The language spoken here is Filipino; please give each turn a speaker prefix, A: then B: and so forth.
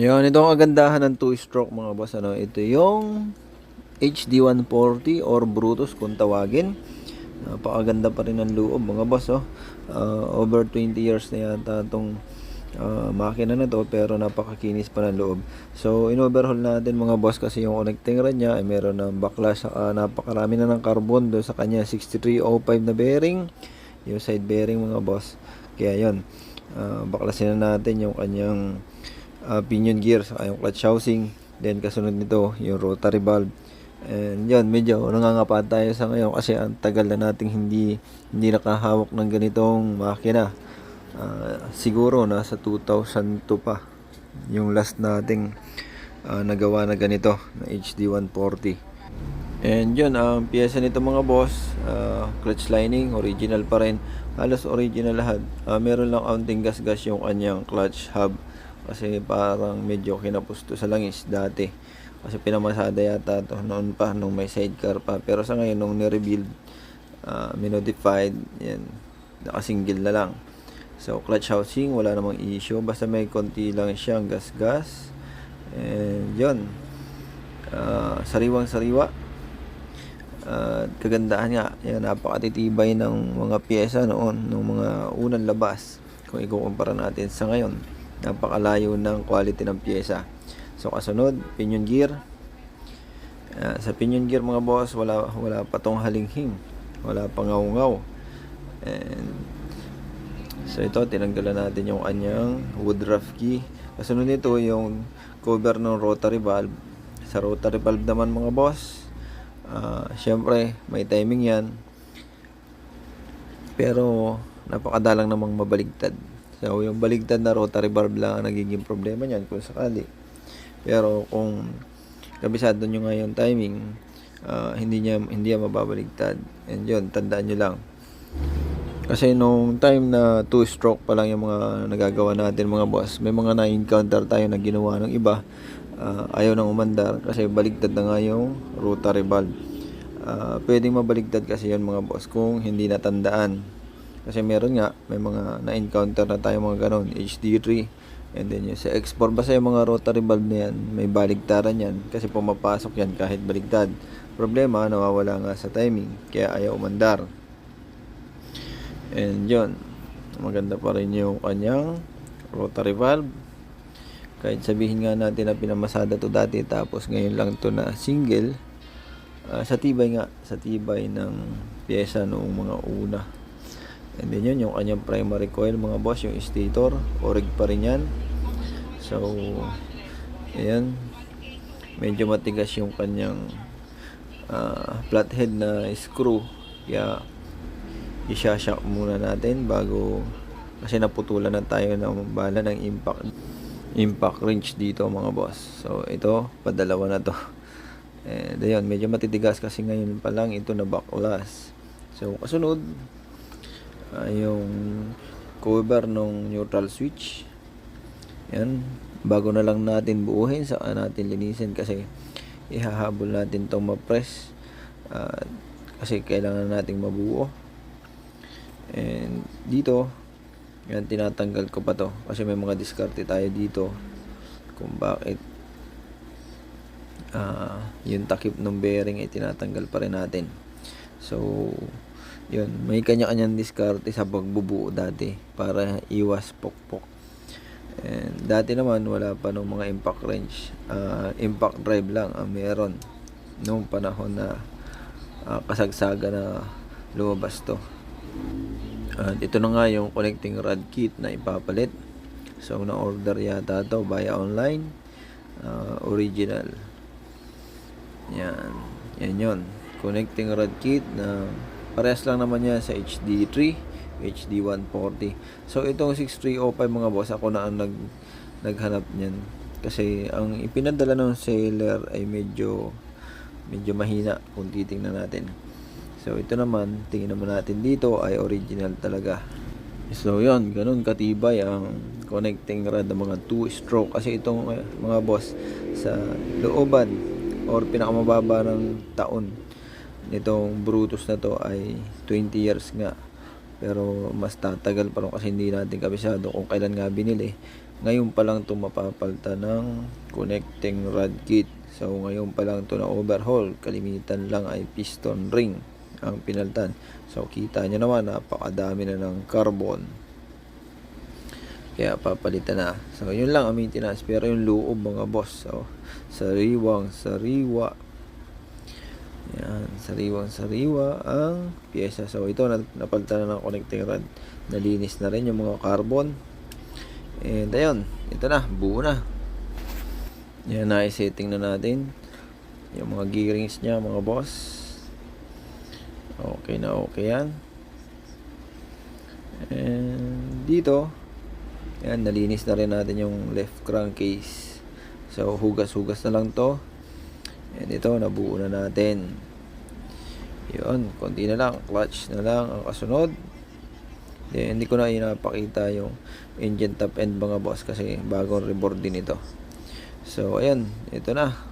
A: Ayun, ito ang kagandahan ng two-stroke mga boss. Ano, ito yung HD140 or Brutus kung tawagin. Napakaganda pa rin ng loob mga boss. Oh. Ah, over 20 years na yata itong ah, makina na to pero napakakinis pa ng loob. So in-overhaul natin mga boss kasi yung connecting rod niya ay meron ng backlash saka napakarami na ng carbon do sa kanya 6305 na bearing yung side bearing mga boss. Kaya yun, uh, baklasin na natin yung kanyang uh, pinion gear saka yung clutch housing. Then kasunod nito yung rotary valve. And yun, medyo nangangapa tayo sa ngayon kasi ang tagal na nating hindi hindi nakahawak ng ganitong makina. Ah, siguro nasa 2002 pa yung last nating ah, nagawa na ganito na HD140. And yun, ang piyesa nito mga boss, ah, clutch lining, original pa rin. Halos original lahat. Ah, meron lang kaunting gas-gas yung kanyang clutch hub. Kasi parang medyo kinapusto sa langis dati. Kasi pinamasada yata to noon pa, nung may sidecar pa. Pero sa ngayon, nung ni-rebuild, ah, minodified, yan, nakasingle na lang. So, clutch housing, wala namang issue. Basta may konti lang siyang gas-gas. And yun, ah, sariwang-sariwa. At kagandahan nga, yan, napakatitibay ng mga pyesa noon, ng mga unang labas. Kung ikukumpara natin sa ngayon, napakalayo ng quality ng pyesa. So kasunod, pinion gear. Ah, sa pinion gear mga boss, wala wala pa tong halinghing. Wala pa ngaw-ngaw. And so ito, tinanggalan natin yung kanyang woodruff key. Kasunod nito yung cover ng rotary valve. Sa rotary valve naman mga boss, ah syempre may timing yan. Pero napakadalang namang mabaligtad. So yung baligtad na rotary valve lang ang nagiging problema niyan kung sakali. Pero kung kabisado nyo nga yung timing, ah, hindi niya hindi mababaligtad. And yun, tandaan nyo lang. Kasi nung time na two stroke pa lang yung mga nagagawa natin mga boss, may mga na-encounter tayo na ginawa ng iba. ah, ayaw nang umandar kasi baligtad na nga yung rotary valve. Ah, pwedeng mabaligtad kasi yun mga boss kung hindi natandaan. Kasi meron nga, may mga na-encounter na tayo mga ganon, HD3, And then yung sa export, basta yung mga rotary valve na yan, may baligtaran yan. Kasi pumapasok yan kahit baligtad. Problema, nawawala nga sa timing. Kaya ayaw umandar. And yun, maganda pa rin yung kanyang rotary valve. Kahit sabihin nga natin na pinamasada to dati tapos ngayon lang to na single. ah, sa tibay nga, sa tibay ng pyesa noong mga una. And then yun, yung kanyang primary coil mga boss, yung stator, orig pa rin yan. So, ayan. Medyo matigas yung kanyang ah, flathead na screw. Kaya, isashock muna natin bago kasi naputulan na tayo ng bala ng impact impact wrench dito mga boss. So, ito, padalawa na to. And ayun, medyo matitigas kasi ngayon pa lang ito na baklas. So, kasunod, ah, yung cover ng neutral switch. Yan. Bago na lang natin buuhin saka natin linisin kasi ihahabol natin itong ma-press. Ah, kasi kailangan nating mabuo. And dito yan tinatanggal ko pa to. Kasi may mga diskarte tayo dito kung bakit ah yung takip ng bearing ay tinatanggal pa rin natin. So yun, may kanya-kanyang diskarte sa pagbubuo dati para iwas pokpok. And dati naman wala pa nung mga impact wrench, ah, impact drive lang ang meron nung panahon na ah, kasagsaga na lumabas to. At ito na nga yung connecting rod kit na ipapalit. So na-order yata to via online. ah, original. Yan. Yan yun. Connecting rod kit na Parehas lang naman yan sa HD3, HD140. So itong 6305 mga boss, ako na ang nag naghanap niyan. Kasi ang ipinadala ng seller ay medyo medyo mahina kung titingnan natin. So ito naman, tingin naman natin dito ay original talaga. So yon ganun katibay ang connecting rod ng mga 2 stroke kasi itong eh, mga boss sa looban or pinakamababa ng taon nitong Brutus na to ay 20 years nga pero mas tatagal pa rin kasi hindi natin kabisado kung kailan nga binili ngayon pa lang ito mapapalta ng connecting rod kit. So, ngayon pa lang ito na overhaul. Kalimitan lang ay piston ring ang pinaltan. So, kita nyo naman, napakadami na ng carbon. Kaya papalitan na. So, yun lang ang maintenance. Pero yung loob mga boss. So, sariwang sariwa. Yan, sariwang sariwa ang pyesa. So, ito na, napalitan na ng connecting rod. Nalinis na rin yung mga carbon. And ayun, ito na, buo na. Yan, na-setting na natin. Yung mga gearings niya, mga boss. Okay na okay yan. And dito, yan, nalinis na rin natin yung left crankcase. So, hugas-hugas na lang to. And ito, nabuo na natin. Yun, konti na lang. Clutch na lang ang kasunod. Then, hindi ko na inapakita yung engine top end mga boss kasi bagong reboard din ito. So, ayan, ito na.